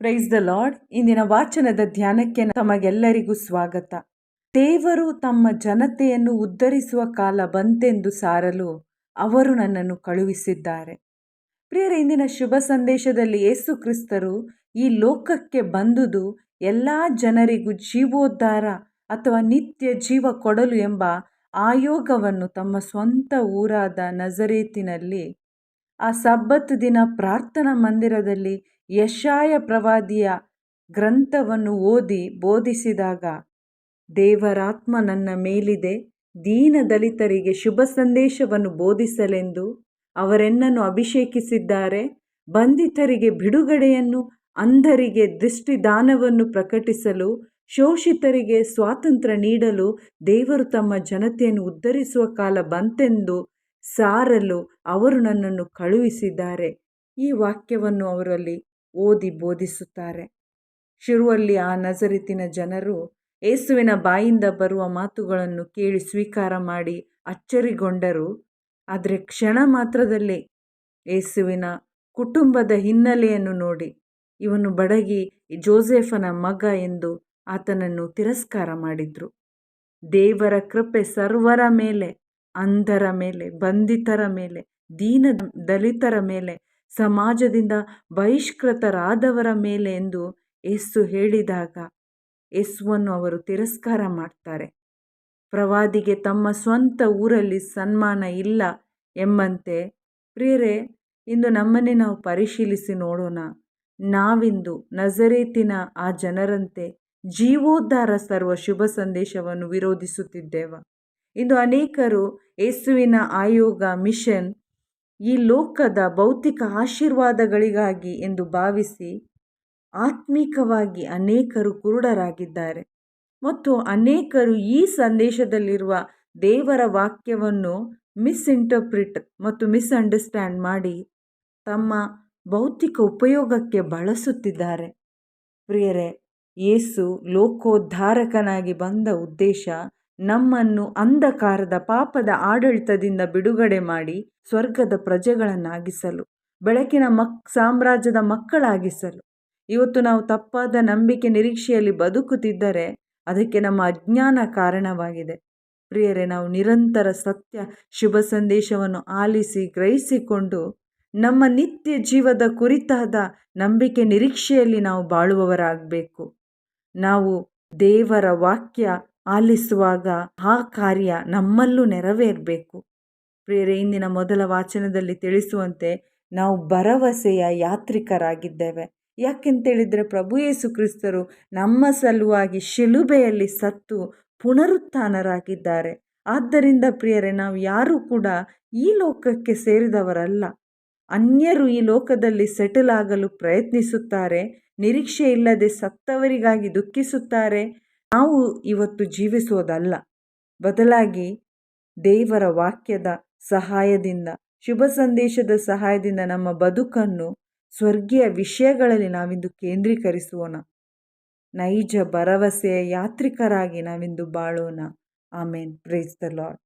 Praise the lord ಇಂದಿನ ವಾಚನದ ಧ್ಯಾನಕ್ಕೆ ತಮಗೆಲ್ಲರಿಗೂ ಸ್ವಾಗತ. ದೇವರು ತಮ್ಮ ಜನತೆಯನ್ನು ಉದ್ಧರಿಸುವ ಕಾಲ ಬಂತೆಂದು ಸಾರಲು ಅವರು ನನ್ನನ್ನು ಕಳುಹಿಸಿದ್ದಾರೆ. ಪ್ರಿಯರ, ಇಂದಿನ ಶುಭ ಸಂದೇಶದಲ್ಲಿ ಯೇಸು ಕ್ರಿಸ್ತರು ಈ ಲೋಕಕ್ಕೆ ಬಂದುದು ಎಲ್ಲ ಜನರಿಗೂ ಜೀವೋದ್ಧಾರ ಅಥವಾ ನಿತ್ಯ ಜೀವ ಕೊಡಲು ಎಂಬ ಆಯೋಗವನ್ನು ತಮ್ಮ ಸ್ವಂತ ಊರಾದ ನಜರೇತಿನಲ್ಲಿ ಆ ಸಬ್ಬತ್ ದಿನ ಪ್ರಾರ್ಥನಾ ಮಂದಿರದಲ್ಲಿ ಯಶಾಯ ಪ್ರವಾದಿಯ ಗ್ರಂಥವನ್ನು ಓದಿ ಬೋಧಿಸಿದಾಗ, ದೇವರಾತ್ಮ ನನ್ನ ಮೇಲಿದೆ ದೀನ ದಲಿತರಿಗೆ ಶುಭ ಸಂದೇಶವನ್ನು ಬೋಧಿಸಲೆಂದು ಅವರೆನ್ನನ್ನು ಅಭಿಷೇಕಿಸಿದ್ದಾರೆ, ಬಂಧಿತರಿಗೆ ಬಿಡುಗಡೆಯನ್ನು, ಅಂಧರಿಗೆ ದೃಷ್ಟಿದಾನವನ್ನು ಪ್ರಕಟಿಸಲು, ಶೋಷಿತರಿಗೆ ಸ್ವಾತಂತ್ರ್ಯ ನೀಡಲು ದೇವರು ತಮ್ಮ ಜನತೆಯನ್ನು ಉದ್ಧರಿಸುವ ಕಾಲ ಬಂತೆಂದು ಸಾರಲು ಅವರು ನನ್ನನ್ನು ಕಳುಹಿಸಿದ್ದಾರೆ. ಈ ವಾಕ್ಯವನ್ನು ಅವರಲ್ಲಿ ಓದಿ ಬೋಧಿಸುತ್ತಾರೆ. ಶುರುವಲ್ಲಿ ಆ ನಜರಿತಿನ ಜನರು ಏಸುವಿನ ಬಾಯಿಂದ ಬರುವ ಮಾತುಗಳನ್ನು ಕೇಳಿ ಸ್ವೀಕಾರ ಮಾಡಿ ಅಚ್ಚರಿಗೊಂಡರು. ಆದರೆ ಕ್ಷಣ ಮಾತ್ರದಲ್ಲೇ ಏಸುವಿನ ಕುಟುಂಬದ ಹಿನ್ನೆಲೆಯನ್ನು ನೋಡಿ ಇವನು ಬಡಗಿ ಜೋಸೆಫನ ಮಗ ಎಂದು ಆತನನ್ನು ತಿರಸ್ಕಾರ ಮಾಡಿದ್ರು. ದೇವರ ಕೃಪೆ ಸರ್ವರ ಮೇಲೆ, ಅಂಧರ ಮೇಲೆ, ಬಂಧಿತರ ಮೇಲೆ ದೀನ ದಲಿತರ ಮೇಲೆ ಸಮಾಜದಿಂದ ಬಹಿಷ್ಕೃತರಾದವರ ಮೇಲೆ ಎಂದು ಯೇಸು ಹೇಳಿದಾಗ ಯೇಸುವನ್ನು ಅವರು ತಿರಸ್ಕಾರ ಮಾಡ್ತಾರೆ. ಪ್ರವಾದಿಗೆ ತಮ್ಮ ಸ್ವಂತ ಊರಲ್ಲಿ ಸನ್ಮಾನ ಇಲ್ಲ ಎಂಬಂತೆ, ಪ್ರಿಯರೇ, ಇಂದು ನಮ್ಮನ್ನೇ ನಾವು ಪರಿಶೀಲಿಸಿ ನೋಡೋಣ. ನಾವಿಂದು ನಜರೇತಿನ ಆ ಜನರಂತೆ ಜೀವೋದ್ಧಾರ ಸರ್ವ ಶುಭ ಸಂದೇಶವನ್ನು ವಿರೋಧಿಸುತ್ತಿದ್ದೇವ. ಇಂದು ಅನೇಕರು ಯೇಸುವಿನ ಆಯೋಗ ಮಿಷನ್ ಈ ಲೋಕದ ಭೌತಿಕ ಆಶೀರ್ವಾದಗಳಿಗಾಗಿ ಎಂದು ಭಾವಿಸಿ ಆತ್ಮಿಕವಾಗಿ ಅನೇಕರು ಕುರುಡರಾಗಿದ್ದಾರೆ. ಮತ್ತು ಅನೇಕರು ಈ ಸಂದೇಶದಲ್ಲಿರುವ ದೇವರ ವಾಕ್ಯವನ್ನು ಮಿಸ್ಇಂಟರ್ಪ್ರಿಟ್ ಮತ್ತು ಮಿಸ್ಅಂಡರ್ಸ್ಟ್ಯಾಂಡ್ ಮಾಡಿ ತಮ್ಮ ಭೌತಿಕ ಉಪಯೋಗಕ್ಕೆ ಬಳಸುತ್ತಿದ್ದಾರೆ. ಪ್ರಿಯರೇ, ಯೇಸು ಲೋಕೋದ್ಧಾರಕನಾಗಿ ಬಂದ ಉದ್ದೇಶ ನಮ್ಮನ್ನು ಅಂಧಕಾರದ ಪಾಪದ ಆಡಳಿತದಿಂದ ಬಿಡುಗಡೆ ಮಾಡಿ ಸ್ವರ್ಗದ ಪ್ರಜೆಗಳನ್ನಾಗಿಸಲು, ಬೆಳಕಿನ ಮಕ್, ಸಾಮ್ರಾಜ್ಯದ ಮಕ್ಕಳಾಗಿಸಲು. ಇವತ್ತು ನಾವು ತಪ್ಪಾದ ನಂಬಿಕೆ ನಿರೀಕ್ಷೆಯಲ್ಲಿ ಬದುಕುತ್ತಿದ್ದರೆ ಅದಕ್ಕೆ ನಮ್ಮ ಅಜ್ಞಾನ ಕಾರಣವಾಗಿದೆ. ಪ್ರಿಯರೇ, ನಾವು ನಿರಂತರ ಸತ್ಯ, ಶುಭ ಸಂದೇಶವನ್ನು ಆಲಿಸಿ, ಗ್ರಹಿಸಿಕೊಂಡು ನಮ್ಮ ನಿತ್ಯ ಜೀವದ ಕುರಿತಾದ ನಂಬಿಕೆ ನಿರೀಕ್ಷೆಯಲ್ಲಿ ನಾವು ಬಾಳುವವರಾಗಬೇಕು. ನಾವು ದೇವರ ವಾಕ್ಯ ಆಲಿಸುವಾಗ ಆ ಕಾರ್ಯ ನಮ್ಮಲ್ಲೂ ನೆರವೇರಬೇಕು. ಪ್ರಿಯರೇ, ಇಂದಿನ ಮೊದಲ ವಾಚನದಲ್ಲಿ ತಿಳಿಸುವಂತೆ ನಾವು ಭರವಸೆಯ ಯಾತ್ರಿಕರಾಗಿದ್ದೇವೆ. ಯಾಕೆಂತೇಳಿದರೆ ಪ್ರಭು ಯೇಸು ಕ್ರಿಸ್ತರು ನಮ್ಮ ಸಲುವಾಗಿ ಶಿಲುಬೆಯಲ್ಲಿ ಸತ್ತು ಪುನರುತ್ಥಾನರಾಗಿದ್ದಾರೆ. ಆದ್ದರಿಂದ ಪ್ರಿಯರೇ, ನಾವು ಯಾರೂ ಕೂಡ ಈ ಲೋಕಕ್ಕೆ ಸೇರಿದವರಲ್ಲ. ಅನ್ಯರು ಈ ಲೋಕದಲ್ಲಿ ಸೆಟಲ್ ಆಗಲು ಪ್ರಯತ್ನಿಸುತ್ತಾರೆ ನಿರೀಕ್ಷೆ ಇಲ್ಲದೆ ಸತ್ತವರಿಗಾಗಿ ದುಃಖಿಸುತ್ತಾರೆ ನಾವು ಇವತ್ತು ಜೀವಿಸೋದಲ್ಲ. ಬದಲಾಗಿ ದೇವರ ವಾಕ್ಯದ ಸಹಾಯದಿಂದ, ಶುಭ ಸಂದೇಶದ ಸಹಾಯದಿಂದ ನಮ್ಮ ಬದುಕನ್ನು ಸ್ವರ್ಗೀಯ ವಿಷಯಗಳಲ್ಲಿ ನಾವಿಂದು ಕೇಂದ್ರೀಕರಿಸೋಣ ನೈಜ ಭರವಸೆಯ ಯಾತ್ರಿಕರಾಗಿ ನಾವಿಂದು ಬಾಳೋಣ. ಆಮೇನ್. Praise the Lord